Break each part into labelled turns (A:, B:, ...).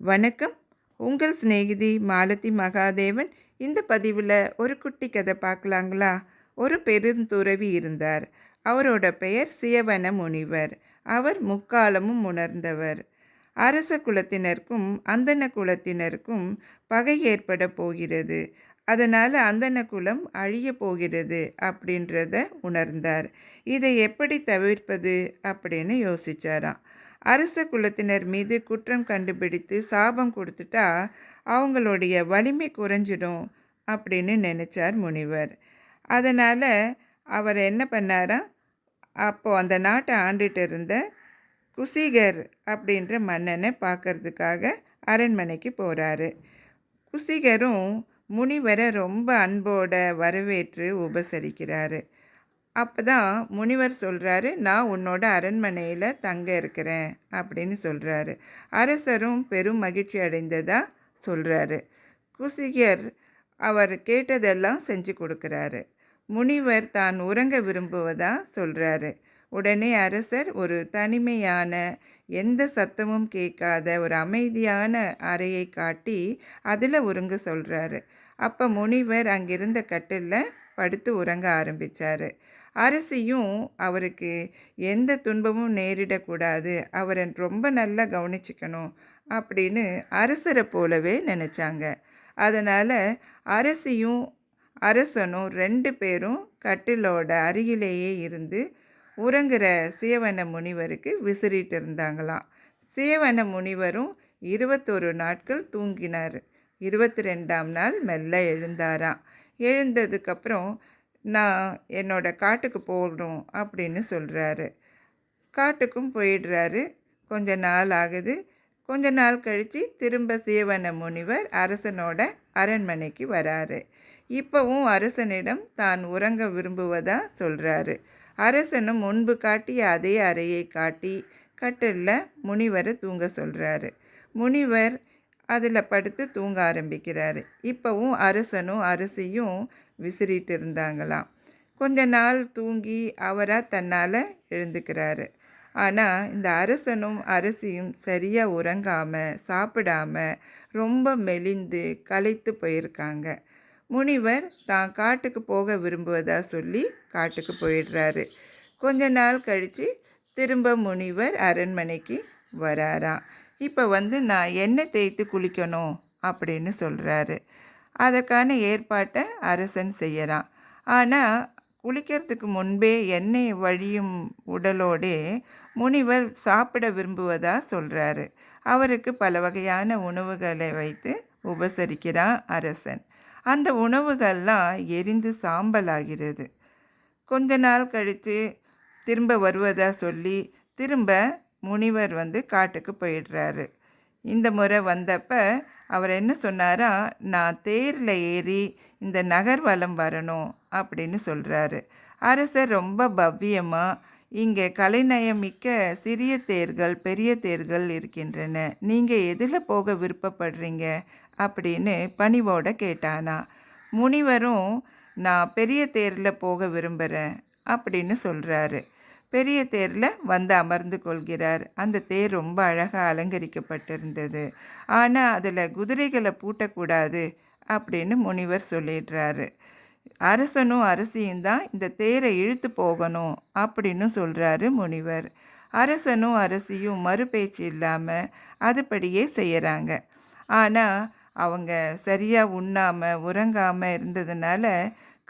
A: வணக்கம். உங்கள் சிநேகிதி மாலதி மகாதேவன். இந்த பதிவில் ஒரு குட்டி கதை பார்க்கலாங்களா? ஒரு பெருந்துறவி இருந்தார். அவரோட பெயர் சியவன முனிவர். அவர் முக்காலமும் உணர்ந்தவர். அரச குலத்தினருக்கும் அந்தன குலத்தினருக்கும் பகை ஏற்பட போகிறது. அதனால் அந்தன குலம் அழிய போகிறது அப்படின்றத உணர்ந்தார். இதை எப்படி தவிர்ப்பது அப்படின்னு யோசிச்சாராம். அரச குலத்தினர் மீது குற்றம் கண்டுபிடித்து சாபம் கொடுத்துட்டா அவங்களுடைய வலிமை குறைஞ்சிடும் அப்படின்னு நினச்சார் முனிவர். அதனால் அவர் என்ன பண்ணாராம் அப்போது அந்த நாட்டை ஆண்டுட்டு இருந்த குசிகர் அப்படின்ற மன்னனை பார்க்கறதுக்காக அரண்மனைக்கு போகிறாரு குசிகரும் முனிவரை ரொம்ப அன்போட வரவேற்று உபசரிக்கிறாரு. அப்போ தான் முனிவர் சொல்கிறாரு நான் உன்னோட அரண்மனையில் தங்க இருக்கிறேன் அப்படின்னு சொல்கிறாரு அரசரும் பெரும் மகிழ்ச்சி அடைந்ததாக சொல்கிறாரு குசிகர் அவர் கேட்டதெல்லாம் செஞ்சு கொடுக்குறாரு. முனிவர் தான் உறங்க விரும்புவதா சொல்கிறாரு உடனே அரசர் ஒரு தனிமையான எந்த சத்தமும் கேட்காத ஒரு அமைதியான அறையை காட்டி அதில் உறங்க சொல்கிறாரு அப்போ முனிவர் அங்கிருந்த கட்டிலில் படுத்து உறங்க ஆரம்பித்தார் அரசியும் அவருக்கு எந்த துன்பமும் நேரிடக்கூடாது. அவரை ரொம்ப நல்லா கவனிச்சுக்கணும் அப்படின்னு அரசரை போலவே நினச்சாங்க. அதனால் அரசியும் அரசனும் ரெண்டு பேரும் கட்டிலோட அருகிலேயே இருந்து உறங்குற சேவன முனிவருக்கு விசிறிட்டு இருந்தாங்களாம். சேவன முனிவரும் இருபத்தொரு நாட்கள் தூங்கினார். இருபத்தி ரெண்டாம் நாள் மெல்ல எழுந்தாராம். எழுந்ததுக்கப்புறம் நான் என்னோட காட்டுக்கு போகணும் அப்படின்னு சொல்கிறாரு காட்டுக்கும் போயிடுறாரு. கொஞ்ச நாள் ஆகுது. கொஞ்ச நாள் கழித்து திரும்ப சீவன முனிவர் அரசனோட அரண்மனைக்கு வராரு. இப்போவும் அரசனிடம் தான் உறங்க விரும்புவதா சொல்கிறாரு அரசனும் முன்பு காட்டிய அதே அறையை காட்டி கட்டிலில் முனிவரை தூங்க சொல்கிறாரு முனிவர் அதில் படுத்து தூங்க ஆரம்பிக்கிறாரு. இப்போவும் அரசனும் அரசியும் விசிறிட்டு இருந்தாங்களாம் கொஞ்ச நாள் தூங்கி அவராக தன்னால் எழுந்துக்கிறாரு. ஆனால் இந்த அரசனும் அரசியும் சரியாக உறங்காமல் சாப்பிடாம ரொம்ப மெலிந்து களைத்து போயிருக்காங்க. முனிவர் தான் காட்டுக்கு போக விரும்புவதா சொல்லி காட்டுக்கு போயிடுறாரு. கொஞ்ச நாள் கழித்து திரும்ப முனிவர் அரண்மனைக்கு வராராம். இப்போ வந்து நான் எண்ணெய் தேய்த்து குளிக்கணும் அப்படின்னு சொல்கிறாரு அதற்கான ஏற்பாட்டை அரசன் செய்யறான். ஆனால் குளிக்கிறதுக்கு முன்பே எண்ணெய் வழியும் உடலோடே முனிவர் சாப்பிட விரும்புவதா சொல்கிறாரு அவருக்கு பல வகையான உணவுகளை வைத்து உபசரிக்கிறான் அரசன். அந்த உணவுகள்லாம் எரிந்து சாம்பலாகிறது. கொஞ்ச நாள் கழித்து திரும்ப வருவதா சொல்லி திரும்ப முனிவர் வந்து காட்டுக்கு போயிடுறாரு. இந்த முறை வந்தப்ப அவர் என்ன சொன்னாரா நான் தேரில் ஏறி இந்த நகர்வலம் வரணும் அப்படின்னு சொல்கிறாரு அரசர் ரொம்ப பவ்யமாக இங்கே கலைநயமிக்க சிறிய தேர்கள் பெரிய தேர்கள் இருக்கின்றன. நீங்கள் எதில் போக விருப்பப்படுறீங்க? அப்படின்னு பணிவோட கேட்டானா. முனிவரும் நான் பெரிய தேரில் போக விரும்புகிறேன் அப்படின்னு சொல்கிறாரு பெரிய தேரில் வந்து அமர்ந்து கொள்கிறார். அந்த தேர் ரொம்ப அழகாக அலங்கரிக்கப்பட்டிருந்தது. ஆனால் அதில் குதிரைகளை பூட்டக்கூடாது அப்படின்னு முனிவர் சொல்லிடுறாரு. அரசனும் அரசியும் தான் இந்த தேரை இழுத்து போகணும் அப்படின்னு சொல்கிறாரு முனிவர். அரசனும் அரசியும் மறுபேச்சு இல்லாமல் அதுபடியே செய்கிறாங்க ஆனால் அவங்க சரியாக உண்ணாமல் உறங்காமல் இருந்ததுனால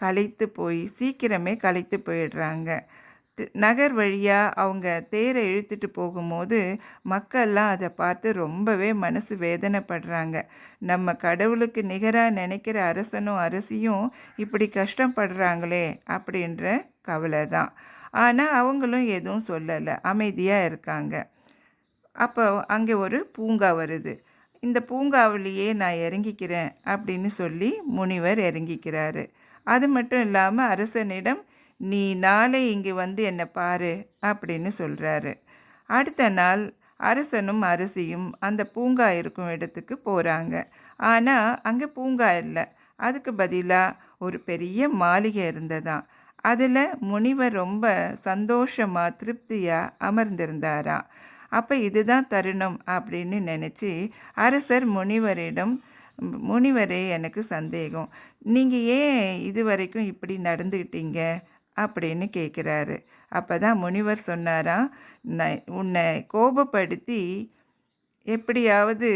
A: களைத்து போய் சீக்கிரமே களைத்து போயிடுறாங்க. நகர் வழியாக அவங்க தேரை இழுத்துட்டு போகும்போது மக்கள்லாம் அதை பார்த்து ரொம்பவே மனசு வேதனைப்படுறாங்க. நம்ம கடவுளுக்கு நிகராக நினைக்கிற அரசனும் அரசியும் இப்படி கஷ்டப்படுறாங்களே அப்படின்ற கவலை தான். ஆனால் அவங்களும் எதுவும் சொல்லலை. அமைதியாக இருக்காங்க. அப்போ அங்கே ஒரு பூங்கா வருது. இந்த பூங்காவிலேயே நான் இறங்கிக்கிறேன் அப்படின்னு சொல்லி முனிவர் இறங்கிக்கிறாரு. அது மட்டும் இல்லாமல் அரசனிடம் நீ நாளை இங்கே வந்து என்னை பாரு அப்படின்னு சொல்கிறாரு அடுத்த நாள் அரசனும் அரசியும் அந்த பூங்கா இருக்கும் இடத்துக்கு போகிறாங்க ஆனால் அங்கே பூங்கா இல்லை. அதுக்கு பதிலாக ஒரு பெரிய மாளிகை இருந்ததாம். அதில் முனிவர் ரொம்ப சந்தோஷமாக திருப்தியாக அமர்ந்திருந்தாராம் அப்போ இதுதான் தருணம் அப்படின்னு நினச்சி அரசர் முனிவரிடம் முனிவரே எனக்கு சந்தேகம். நீங்கள் ஏன் இது வரைக்கும் இப்படி நடந்துக்கிட்டீங்க அப்படின்னு கேட்குறாரு அப்போ தான் முனிவர் சொன்னாராம் "நான் உன்னை கோபப்படுத்தி எப்படியாவது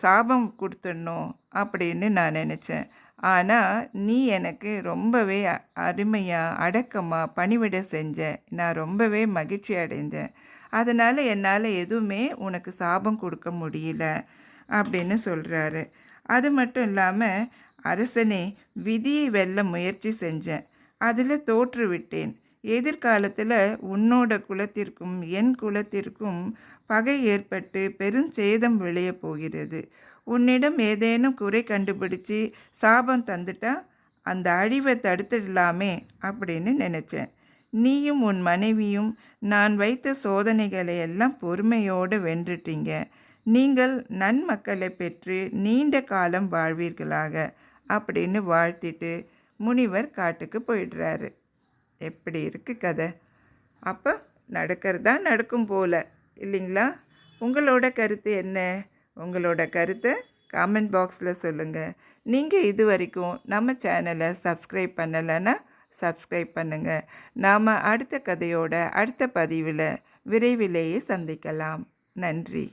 A: சாபம் கொடுத்துடணும் அப்படின்னு நான் நினச்சேன். ஆனால் நீ எனக்கு ரொம்பவே அருமையாக அடக்கமாக பணிவிட செஞ்ச. நான் ரொம்பவே மகிழ்ச்சி அடைஞ்சேன் அதனால் என்னால் எதுவுமே உனக்கு சாபம் கொடுக்க முடியல அப்படின்னு சொல்கிறாரு அது மட்டும் இல்லாமல் அரசனே விதியை வெல்ல முயற்சி செஞ்சேன். அதில் தோற்றுவிட்டேன். எதிர்காலத்தில் உன்னோட குலத்திற்கும் என் குலத்திற்கும் பகை ஏற்பட்டு பெரும் சேதம் விளையப் போகிறது. உன்னிடம் ஏதேனும் குறை கண்டுபிடிச்சு சாபம் தந்துட்டா அந்த அழிவை தடுத்துடலாமே அப்படின்னு நினச்சேன். நீயும் உன் மனைவியும் நான் வைத்த சோதனைகளை எல்லாம் பொறுமையோடு வென்றுட்டீங்க. நீங்கள் நன்மக்களை பெற்று நீண்ட காலம் வாழ்வீர்களாக அப்படின்னு வாழ்த்திட்டு முனிவர் காட்டுக்கு போயிடுறாரு. எப்படி இருக்கு கதை? அப்போ நடக்கிறதா நடக்கும் போல இல்லைங்களா? உங்களோட கருத்து என்ன? உங்களோட கருத்தை காமெண்ட் பாக்ஸில் சொல்லுங்கள் நீங்கள் இது வரைக்கும் நம்ம சேனலை சப்ஸ்கிரைப் பண்ணலைன்னா சப்ஸ்கிரைப் பண்ணுங்கள் நாம் அடுத்த கதையோட அடுத்த பதிவில் விரைவிலேயே சந்திக்கலாம். நன்றி.